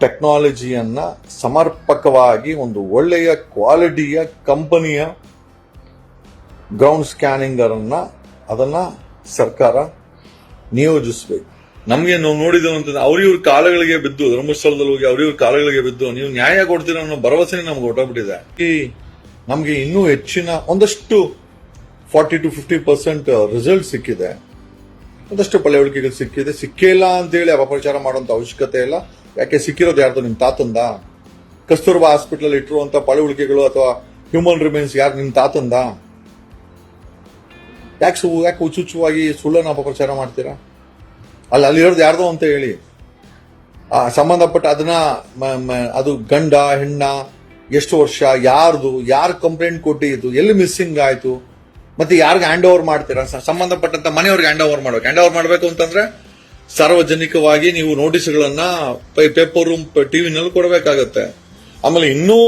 ಟೆಕ್ನಾಲಜಿಯನ್ನ ಸಮರ್ಪಕವಾಗಿ ಒಂದು ಒಳ್ಳೆಯ ಕ್ವಾಲಿಟಿಯ ಕಂಪನಿಯ ಗ್ರೌಂಡ್ ಸ್ಕ್ಯಾನಿಂಗರನ್ನು ಅದನ್ನು ಸರ್ಕಾರ ನಿಯೋಜಿಸಬೇಕು. ನಮಗೆ ನಾವು ನೋಡಿದ್ದೇವೆ ಅವ್ರಿವ್ರ ಅವ್ರ ಕಾಲಗಳಿಗೆ ಬಿದ್ದು, ಧರ್ಮಸ್ಥಳದಲ್ಲಿ ಹೋಗಿ ಅವ್ರಿವ್ರ ಕಾಲಗಳಿಗೆ ಬಿದ್ದು, ನೀವು ನ್ಯಾಯ ಕೊಡ್ತೀರ ಅನ್ನೋ ಭರವಸೆ ನಮ್ಗೆ ಹೊಟ್ಟಬಿಟ್ಟಿದೆ ಈ ನಮಗೆ ಇನ್ನೂ ಹೆಚ್ಚಿನ ಒಂದಷ್ಟು forty to fifty percent result ಸಿಕ್ಕಿದೆ. ಒಂದಷ್ಟು ಪಳೆವಳಿಕೆಗಳು ಸಿಕ್ಕಿದೆ. ಸಿಕ್ಕೇ ಸಿಕ್ಕಿಲ್ಲ ಅಂತೇಳಿ ಅಪಪ್ರಚಾರ ಮಾಡುವಂತ ಅವಶ್ಯಕತೆ ಇಲ್ಲ. ಯಾಕೆ ಸಿಕ್ಕಿರೋದು ಯಾರ್ದು? ನಿಮ್ಮ ತಾತಂದ? ಕಸ್ತೂರ್ಬಾ ಹಾಸ್ಪಿಟಲ್ ಇಟ್ಟಿರುವಂತ ಪಳೆವಳಿಕೆಗಳು ಅಥವಾ ಹ್ಯೂಮನ್ ರಿಮೇನ್ಸ್ ಯಾರು ನಿಮ್ಮ ತಾತಂದ? ಯಾಕೆ ಸು ಯಾಕೆ ಹುಚ್ಚುಚ್ಚುವಾಗಿ ಸುಳ್ಳನ್ನು ಅಪಪ್ರಚಾರ ಮಾಡ್ತೀರಾ? ಅಲ್ಲಿ ಅಲ್ಲಿರೋದು ಯಾರ್ದೋ ಅಂತ ಹೇಳಿ. ಆ, ಸಂಬಂಧಪಟ್ಟ ಅದನ್ನ ಅದು ಗಂಡ, ಹೆಣ್ಣ, ಎಷ್ಟು ವರ್ಷ, ಯಾರ್ದು, ಯಾರು ಕಂಪ್ಲೇಂಟ್ ಕೊಟ್ಟಿದ್ದು, ಎಲ್ಲಿ ಮಿಸ್ಸಿಂಗ್ ಆಯಿತು? ಮತ್ತೆ ಯಾರಿಗೆ ಹ್ಯಾಂಡ್ ಓವರ್ ಮಾಡ್ತೀರಾ ಸಂಬಂಧಪಟ್ಟಂತ ಮನೆಯವ್ರಿಗೆ ಹ್ಯಾಂಡ್ ಓವರ್ ಮಾಡ್ಬೇಕು. ಹ್ಯಾಂಡ್ ಓವರ್ ಮಾಡಬೇಕು ಅಂತಂದ್ರೆ ಸಾರ್ವಜನಿಕವಾಗಿ ನೀವು ನೋಟಿಸ್ಗಳನ್ನ ಪೇಪರ್ ರೂಮ್ ಟಿವಿನಲ್ಲಿ ಕೊಡಬೇಕಾಗತ್ತೆ. ಆಮೇಲೆ ಇನ್ನೂ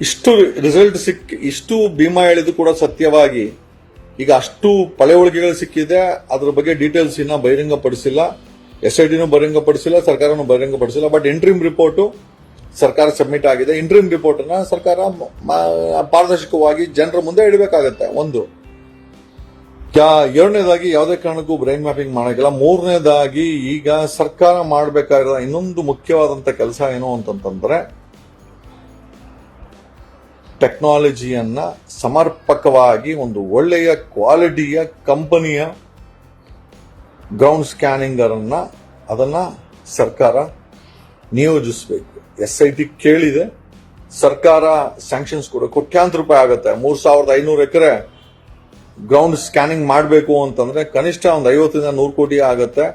ಇಷ್ಟು ರಿಸಲ್ಟ್ ಸಿಕ್, ಇಷ್ಟು ಭೀಮಾ ಹೇಳಿದ್ರು ಕೂಡ ಸತ್ಯವಾಗಿ. ಈಗ ಅಷ್ಟು ಪಳೆವಳಿಕೆಗಳು ಸಿಕ್ಕಿದೆ, ಅದ್ರ ಬಗ್ಗೆ ಡೀಟೇಲ್ಸ್ ಇನ್ನ ಬಹಿರಂಗಪಡಿಸಿಲ್ಲ. ಎಸ್ ಐ ಟಿನೂ ಬಹಿರಂಗಪಡಿಸಿಲ್ಲ, ಸರ್ಕಾರನೂ ಬಹಿರಂಗಪಡಿಸಿಲ್ಲ ಬಟ್ ಇಂಟ್ರೀಮ್ ರಿಪೋರ್ಟ್ ಸರ್ಕಾರ ಸಬ್ಮಿಟ್ ಆಗಿದೆ. ಇಂಟ್ರೀಮ್ ರಿಪೋರ್ಟ್ ಅನ್ನ ಸರ್ಕಾರ ಪಾರದರ್ಶಕವಾಗಿ ಜನರ ಮುಂದೆ ಇಡಬೇಕಾಗತ್ತೆ. ಒಂದು ಎರಡನೇದಾಗಿ ಯಾವುದೇ ಕಾರಣಕ್ಕೂ ಬ್ರೈನ್ ಮ್ಯಾಪಿಂಗ್ ಮಾಡೋಕ್ಕಿಲ್ಲ ಮೂರನೇದಾಗಿ ಈಗ ಸರ್ಕಾರ ಮಾಡಬೇಕಾಗಿರೋ ಇನ್ನೊಂದು ಮುಖ್ಯವಾದಂಥ ಕೆಲಸ ಏನು ಅಂತಂತಂದ್ರೆ ಟೆಕ್ನಾಲಜಿಯನ್ನು ಸಮರ್ಪಕವಾಗಿ ಒಂದು ಒಳ್ಳೆಯ ಕ್ವಾಲಿಟಿಯ ಕಂಪನಿಯ ಗ್ರೌಂಡ್ ಸ್ಕ್ಯಾನಿಂಗರನ್ನು ಅದನ್ನು ಸರ್ಕಾರ ನಿಯೋಜಿಸಬೇಕು. ಎಸ್ ಐ ಟಿ ಕೇಳಿದೆ. ಸರ್ಕಾರ ಸ್ಯಾಂಕ್ಷನ್ಸ್ ಕೂಡ ಕೋಟ್ಯಾಂತರ ರೂಪಾಯಿ ಆಗುತ್ತೆ. ಮೂರ್ ಸಾವಿರದ ಐನೂರು ಎಕರೆ ಗ್ರೌಂಡ್ ಸ್ಕ್ಯಾನಿಂಗ್ ಮಾಡಬೇಕು ಅಂತಂದ್ರೆ ಕನಿಷ್ಠ ಒಂದು ಐವತ್ತರಿಂದ ನೂರು ಕೋಟಿ ಆಗುತ್ತೆ.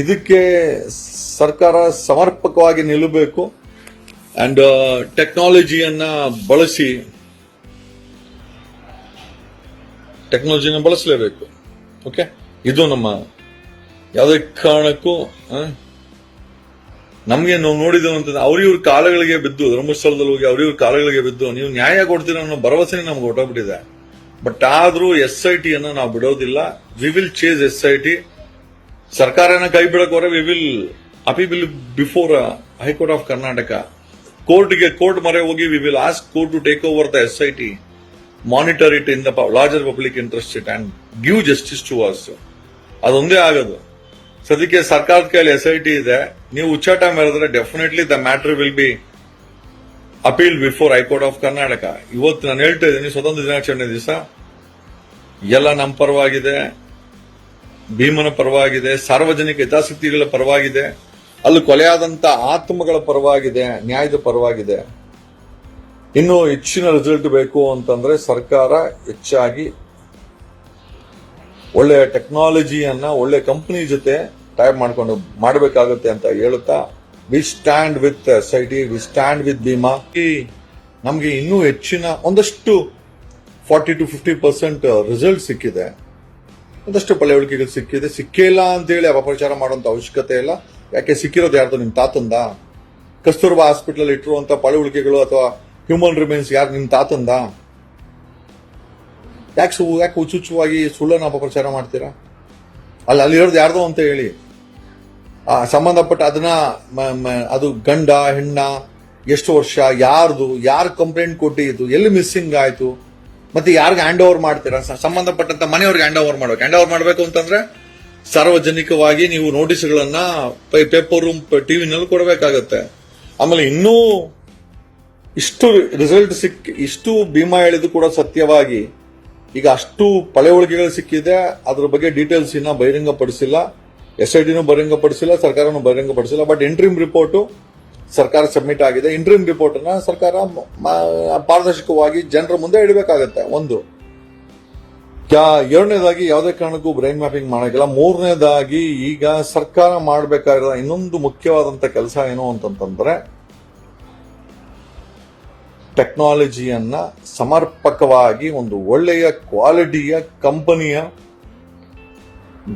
ಇದಕ್ಕೆ ಸರ್ಕಾರ ಸಮರ್ಪಕವಾಗಿ ನಿಲ್ಲಬೇಕು. ಅಂಡ್ ಟೆಕ್ನಾಲಜಿಯನ್ನ ಬಳಸಿ ಟೆಕ್ನಾಲಜಿನ ಬಳಸಲೇಬೇಕು. ಓಕೆ ಇದು ನಮ್ಮ ಯಾವುದೇ ಕಾರಣಕ್ಕೂ ನಮಗೆ ನಾವು ನೋಡಿದ್ದೇವೆ ಅಂತಂದ್ರೆ ಅವ್ರಿವ್ರ ಕಾಲಗಳಿಗೆ ಬಿದ್ದು ಧರ್ಮಸ್ಥಳದಲ್ಲಿ ಹೋಗಿ ಅವ್ರಿವ್ರ ಕಾಲಗಳಿಗೆ ಬಿದ್ದು ನೀವು ನ್ಯಾಯ ಕೊಡ್ತೀರ ಅನ್ನೋ ಭರವಸೆ ನಮ್ಗೆ ಹೊಟ್ಟೋಗ್ಬಿಟ್ಟಿದೆ ಬಟ್ ಆದ್ರೂ ಎಸ್ ಐ ಟಿ ಅನ್ನು ನಾವು ಬಿಡೋದಿಲ್ಲ. We will chase S I T ಸರ್ಕಾರನ ಕೈ ಬಿಡಕ್ ಹೊರ we will appeal before high court of Karnataka ಕೋರ್ಟ್ಗೆ ಕೋರ್ಟ್ ಮರೆ ಹೋಗಿ we will ask court to take over the S I T monitor it in the larger public interest it and give justice to us ಅದೊಂದೇ ಆಗೋದು. ಸದ್ಯಕ್ಕೆ ಸರ್ಕಾರದ ಕೈಯಲ್ಲಿ S I T ಇದೆ. ನೀವು ಉಚ್ಚಾಟ ಮೇರಿದ್ರೆ definitely the matter will be appeal before high court of Karnataka. ಇವತ್ತು ನಾನು ಹೇಳ್ತಾ ಇದ್ದೀನಿ, ಸ್ವತಂತ್ರ ದಿನಾಚರಣೆ ದಿವಸ. ಎಲ್ಲ ನಮ್ಮ ಪರವಾಗಿದೆ. ಭೀಮನ ಪರವಾಗಿದೆ. ಸಾರ್ವಜನಿಕ ಹಿತಾಸಕ್ತಿಗಳ ಪರವಾಗಿದೆ. ಅಲ್ಲಿ ಕೊಲೆಯಾದಂತ ಆತ್ಮಗಳ ಪರವಾಗಿದೆ, ನ್ಯಾಯದ ಪರವಾಗಿದೆ. ಇನ್ನು ಹೆಚ್ಚಿನ ರಿಸಲ್ಟ್ ಬೇಕು ಅಂತಂದ್ರೆ ಸರ್ಕಾರ ಹೆಚ್ಚಾಗಿ ಒಳ್ಳೆಯ ಟೆಕ್ನಾಲಜಿಯನ್ನ ಒಳ್ಳೆ ಕಂಪನಿ ಜೊತೆ ಟೈಪ್ ಮಾಡ್ಕೊಂಡು, ಮಾಡಬೇಕಾಗುತ್ತೆ ಅಂತ ಹೇಳುತ್ತಾ we stand with S I T we stand with Bhima ನಮಗೆ ಇನ್ನೂ ಹೆಚ್ಚಿನ ಒಂದಷ್ಟು forty to fifty percent result ಸಿಕ್ಕಿದೆ. ಒಂದಷ್ಟು ಪಳೆವಳಿಕೆಗಳು ಸಿಕ್ಕಿದೆ. ಸಿಕ್ಕಿಲ್ಲ ಅಂತೇಳಿ ಅಪಪ್ರಚಾರ ಮಾಡುವಂತ ಅವಶ್ಯಕತೆ ಇಲ್ಲ. ಯಾಕೆ ಸಿಕ್ಕಿರೋದು ಯಾರ್ದು? ನಿಮ್ ತಾತಂದ? ಕಸ್ತೂರ್ಬಾ ಹಾಸ್ಪಿಟಲ್ ಇಟ್ಟಿರುವಂಥ ಪಳೆಯುಳಿಕೆಗಳು ಅಥವಾ ಹ್ಯೂಮನ್ ರಿಮೈನ್ಸ್ ಯಾರು? ನಿಮ್ ತಾತಂದ? ಯಾಕೆ ಯಾಕೆ ಹುಚ್ಚುಚ್ಚುವಾಗಿ ಸುಳ್ಳನ್ನು ಅಪಪ್ರಚಾರ ಮಾಡ್ತೀರಾ? ಅಲ್ಲಿ ಅಲ್ಲಿರೋದು ಯಾರ್ದೋ ಅಂತ ಹೇಳಿ. ಸಂಬಂಧಪಟ್ಟ ಅದನ್ನ ಅದು ಗಂಡ, ಹೆಣ್ಣ, ಎಷ್ಟು ವರ್ಷ, ಯಾರ್ದು, ಯಾರು ಕಂಪ್ಲೇಂಟ್ ಕೊಟ್ಟಿದ್ದು, ಎಲ್ಲಿ ಮಿಸ್ಸಿಂಗ್ ಆಯ್ತು, ಮತ್ತೆ ಯಾರಿಗೆ ಹ್ಯಾಂಡ್ ಓವರ್ ಮಾಡ್ತೀರಾ? ಸಂಬಂಧಪಟ್ಟಂತ ಮನೆಯವ್ರಿಗೆ ಹ್ಯಾಂಡ್ ಓವರ್ ಮಾಡ್ಬೇಕು. ಹ್ಯಾಂಡ್ ಓವರ್ ಮಾಡಬೇಕು ಅಂತಂದ್ರೆ ಸಾರ್ವಜನಿಕವಾಗಿ ನೀವು ನೋಟಿಸ್ಗಳನ್ನ ಪೇಪರ್ ರೂಮ್ ಟಿವಿನಲ್ಲಿ ಕೊಡಬೇಕಾಗತ್ತೆ. ಆಮೇಲೆ ಇನ್ನೂ ಇಷ್ಟು ರಿಸಲ್ಟ್ ಸಿಕ್, ಇಷ್ಟು ಭೀಮಾ ಹೇಳಿದ್ರು ಕೂಡ ಸತ್ಯವಾಗಿ. ಈಗ ಅಷ್ಟು ಪಳೆವಳಿಕೆಗಳು ಸಿಕ್ಕಿದೆ. ಅದ್ರ ಬಗ್ಗೆ ಡೀಟೇಲ್ಸ್ ಇನ್ನ ಬಹಿರಂಗಪಡಿಸಿಲ್ಲ ಎಸ್ ಐ ಬಹಿರಂಗಪಡಿಸಿಲ್ಲ, ಸರ್ಕಾರನೂ ಬಹಿರಂಗಪಡಿಸಿಲ್ಲ ಬಟ್ ಇಂಟ್ರೀಮ್ ರಿಪೋರ್ಟು ಸರ್ಕಾರ ಸಬ್ಮಿಟ್ ಆಗಿದೆ. ಇಂಟ್ರೀಮ್ ರಿಪೋರ್ಟನ್ನು ಸರ್ಕಾರ ಪಾರದರ್ಶಕವಾಗಿ ಜನರ ಮುಂದೆ ಇಡಬೇಕಾಗತ್ತೆ. ಒಂದು. ಎರಡನೇದಾಗಿ ಯಾವುದೇ ಕಾರಣಕ್ಕೂ ಬ್ರೈನ್ ಮ್ಯಾಪಿಂಗ್ ಮಾಡೋಕ್ಕಿಲ್ಲ ಮೂರನೇದಾಗಿ ಈಗ ಸರ್ಕಾರ ಮಾಡಬೇಕಾಗಿರೋ ಇನ್ನೊಂದು ಮುಖ್ಯವಾದಂಥ ಕೆಲಸ ಏನು ಅಂತಂತಂದ್ರೆ ಟೆಕ್ನಾಲಜಿಯನ್ನ ಸಮರ್ಪಕವಾಗಿ ಒಂದು ಒಳ್ಳೆಯ ಕ್ವಾಲಿಟಿಯ ಕಂಪನಿಯ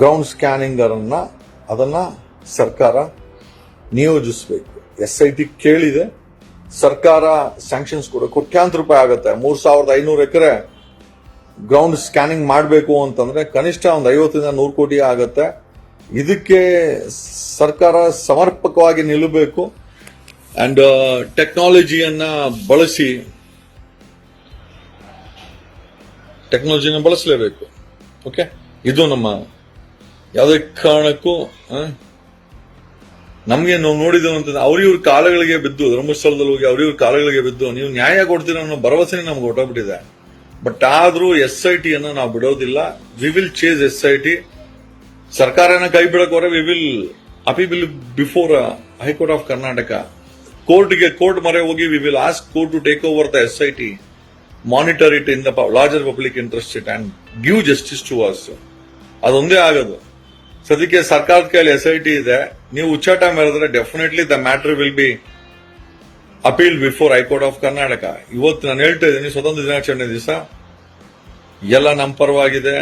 ಗ್ರೌಂಡ್ ಸ್ಕ್ಯಾನಿಂಗರನ್ನು ಅದನ್ನು ಸರ್ಕಾರ ನಿಯೋಜಿಸಬೇಕು. ಎಸ್ ಐ ಟಿ ಕೇಳಿದೆ, ಸರ್ಕಾರ ಸ್ಯಾಂಕ್ಷನ್ಸ್ ಕೂಡ, ಕೋಟ್ಯಾಂತರ ರೂಪಾಯಿ ಆಗುತ್ತೆ. ಮೂರ್ ಸಾವಿರದ ಐನೂರು ಎಕರೆ ಗ್ರೌಂಡ್ ಸ್ಕ್ಯಾನಿಂಗ್ ಮಾಡಬೇಕು ಅಂತಂದ್ರೆ ಕನಿಷ್ಠ ಒಂದು ಐವತ್ತರಿಂದ ನೂರು ಕೋಟಿ ಆಗುತ್ತೆ. ಇದಕ್ಕೆ ಸರ್ಕಾರ ಸಮರ್ಪಕವಾಗಿ ನಿಲ್ಲಬೇಕು. ಅಂಡ್ ಟೆಕ್ನಾಲಜಿಯನ್ನು ಬಳಸಿ ಟೆಕ್ನಾಲಜಿನ ಬಳಸಲೇಬೇಕು. ಓಕೆ ಇದು ನಮ್ಮ ಯಾವುದೇ ಕಾರಣಕ್ಕೂ ನಮಗೆ ನಾವು ನೋಡಿದ್ದೇವೆ ಅಂತಂದ್ರೆ ಅವ್ರಿವ್ರ ಕಾಲಗಳಿಗೆ ಬಿದ್ದು, ಧರ್ಮಸ್ಥಳದಲ್ಲಿ ಹೋಗಿ ಅವ್ರಿವ್ರ ಕಾಲಗಳಿಗೆ ಬಿದ್ದು, ನೀವು ನ್ಯಾಯ ಕೊಡ್ತೀರ ಅನ್ನೋ ಭರವಸೆನೇ ನಮ್ಗೆ ಹೊಟ್ಟೋಗ್ಬಿಟ್ಟಿದೆ ಬಟ್ ಆದ್ರೂ ಎಸ್ ಐ ಟಿಯನ್ನು ನಾವು ಬಿಡೋದಿಲ್ಲ. We will chase S I T. ಸರ್ಕಾರನ ಕೈ ಬಿಡಕೋರೆ we will appeal before high court of Karnataka ಕೋರ್ಟ್ಗೆ ಕೋರ್ಟ್ ಮೊರೆ ಹೋಗಿ we will ask court to take over the S I T. Monitor it in the larger public interest it and give justice to us ಅದೊಂದೇ ಆಗೋದು. ಸದ್ಯಕ್ಕೆ ಸರ್ಕಾರದ ಕೈಯಲ್ಲಿ S I T ಇದೆ. ನೀವು ಉಚ್ಚಾಟ ಮೇರೆದ್ರೆ definitely the matter will be appeal before high court of Karnataka ಇವತ್ತು ನಾನು ಹೇಳ್ತಾ ಇದ್ದೀನಿ, ಸ್ವತಂತ್ರ ದಿನಾಚರಣೆ ದಿವಸ. ಎಲ್ಲ ನಮ್ಮ ಪರವಾಗಿದೆ.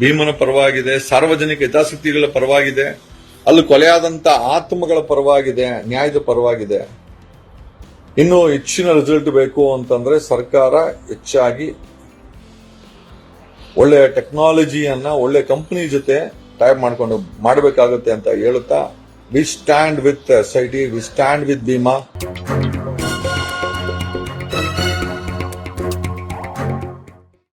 ಭೀಮನ ಪರವಾಗಿದೆ. ಸಾರ್ವಜನಿಕ ಹಿತಾಸಕ್ತಿಗಳ ಪರವಾಗಿದೆ. ಅಲ್ಲಿ ಕೊಲೆಯಾದಂತ ಆತ್ಮಗಳ ಪರವಾಗಿದೆ. ನ್ಯಾಯದ ಪರವಾಗಿದೆ. ಇನ್ನು ಹೆಚ್ಚಿನ ರಿಸಲ್ಟ್ ಬೇಕು ಅಂತಂದ್ರೆ ಸರ್ಕಾರ ಹೆಚ್ಚಾಗಿ ಒಳ್ಳೆ ಟೆಕ್ನಾಲಜಿಯನ್ನ ಒಳ್ಳೆ ಕಂಪನಿ ಜೊತೆ ಟೈಪ್ ಮಾಡ್ಕೊಂಡು ಮಾಡಬೇಕಾಗುತ್ತೆ ಅಂತ ಹೇಳುತ್ತಾ we stand with S we stand with Bhima